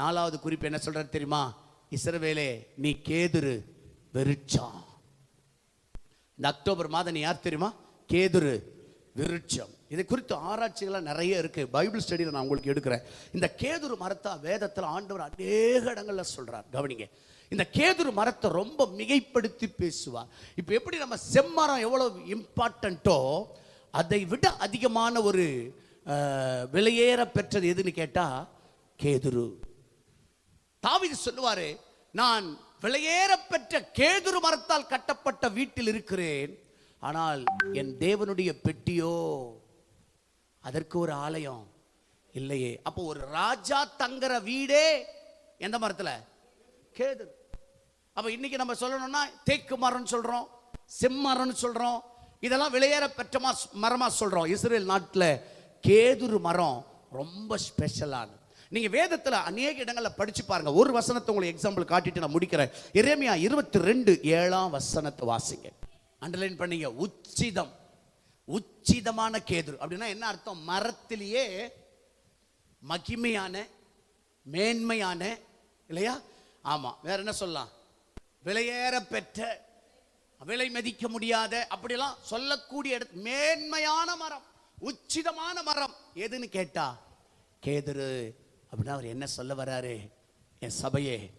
நாலாவது குறிப்பு என்ன சொல்றாரு தெரியுமா? இஸ்ரவேலே நீ கேதுரு வெறிச்சம் இந்த அக்டோபர் மாதம் நீ யார் தெரியுமா? கேதுரு விருட்சம். இது குறித்து ஆராய்ச்சிகள்லாம் நிறைய இருக்குது பைபிள் ஸ்டடியில் நான் உங்களுக்கு எடுக்கிறேன். இந்த கேதுரு மரத்தை வேதத்தில் ஆண்டவர் அநேக இடங்களில் சொல்கிறார் கவனிங்க. இந்த கேதுரு மரத்தை ரொம்ப மிகைப்படுத்தி பேசுவார். இப்போ எப்படி நம்ம செம்மரம் எவ்வளோ இம்பார்ட்டண்ட்டோ அதை விட அதிகமான ஒரு விலையேற பெற்றது எதுன்னு கேட்டால் கேதுரு. தாவிது சொல்லுவாரு நான் விலையேறப்பெற்ற கேதுரு மரத்தால் கட்டப்பட்ட வீட்டில் இருக்கிறேன் ஆனால் என் தேவனுடைய பெட்டியோ அதற்கு ஒரு ஆலயம் இல்லையே. அப்போ ஒரு ராஜா தங்குற வீடே எந்த மரத்தில்? கேது அப்போ இன்னைக்கு நம்ம சொல்லணும்னா தேக்கு மரம்னு சொல்கிறோம் செம்மரம்னு சொல்கிறோம் இதெல்லாம் விளையேற பெற்ற மா- சொல்கிறோம் இஸ்ரேல் நாட்டில் கேதுரு மரம் ரொம்ப ஸ்பெஷலானது நீங்க வேதத்துல அநேக இடங்கள்ல படிச்சு பாருங்க. ஒரு வசனத்தை உங்களுக்கு எக்ஸாம்பிள் காட்டிட்டு நான் முடிக்கிறேன். இறைமையா இருபத்தி ரெண்டு ஏழாம் வசனத்தை வாசிங்க. அண்டர்லைன் பண்ணீங்க. உச்சிதம். உச்சிதமான கேதுரு. அப்படின்னா என்ன அர்த்தம்? மரத்திலேயே மகிமையான மேன்மையான இல்லையா? ஆமா. வேற என்ன சொல்லலாம்? விலையேற பெற்ற விலை மதிக்க முடியாத அப்படிலாம் சொல்லக்கூடிய இடத்து மேன்மையான மரம். உச்சிதமான மரம். எதுன்னு கேட்டா? கேதுரு. அப்படின்னா அவர் என்ன சொல்ல வராரு? என் சபையே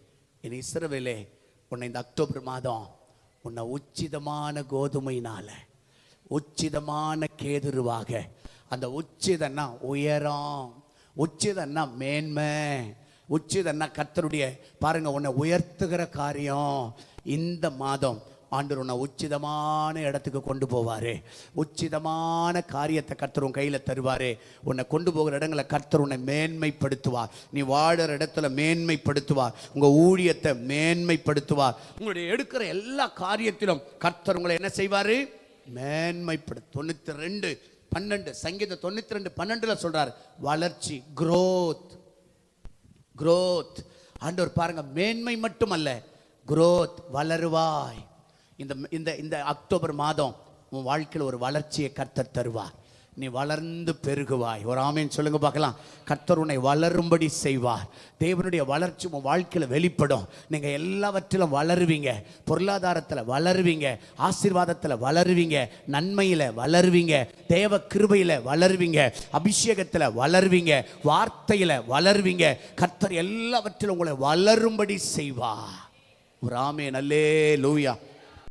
என் இஸ்ரவேலே உன்னை இந்த அக்டோபர் மாதம் உன்னை உச்சிதமான கோதுமையினால் உச்சிதமான கேதுருவாக அந்த உச்சிதன்னா உயரம் உச்சிதன்னா மேன்மை உச்சிதன்னா கர்த்தருடைய பாருங்க உன்னை உயர்த்துகிற காரியம் இந்த மாதம். ஆண்டவர் உன்னை உச்சிதமான இடத்துக்கு கொண்டு போவார். உச்சிதமான காரியத்தை கர்த்தர் உன் கையில் தருவார். உன்னை கொண்டு போகிற இடங்களை கர்த்தர் உன்னை மேன்மைப்படுத்துவார். நீ வாழுற இடத்துல மேன்மைப்படுத்துவார். உங்கள் ஊழியத்தை மேன்மைப்படுத்துவார். உங்களுடைய எடுக்கிற எல்லா காரியத்திலும் கர்த்தர் உங்களை என்ன செய்வார்? மேன்மைப்படு தொண்ணூற்றி ரெண்டு பன்னெண்டு. சங்கீத தொண்ணூற்றி ரெண்டு பன்னெண்டில் சொல்கிறார் வளர்ச்சி குரோத் க்ரோத் ஆண்டவர் பாருங்க மேன்மை மட்டுமல்ல குரோத் வளருவாய். இந்த இந்த இந்த அக்டோபர் மாதம் உன் வாழ்க்கையில் ஒரு வளர்ச்சியை கர்த்தர் தருவார். நீ வளர்ந்து பெருகுவாய். ஒரு ஆமேன்னு சொல்லுங்க பார்க்கலாம். கர்த்தர் உன்னை வளரும்படி செய்வார். தேவனுடைய வளர்ச்சி உன் வாழ்க்கையில் வெளிப்படும். நீங்கள் எல்லாவற்றிலும் வளருவீங்க. பொருளாதாரத்தில் வளருவீங்க. ஆசீர்வாதத்தில் வளருவீங்க. நன்மையில் வளருவீங்க. தேவ கிருபையில் வளருவீங்க. அபிஷேகத்தில் வளருவீங்க. வார்த்தையில் வளருவீங்க. கர்த்தர் எல்லாவற்றிலும் உங்களை வளரும்படி செய்வார். ஒரு ஆமே நல்லே லூயா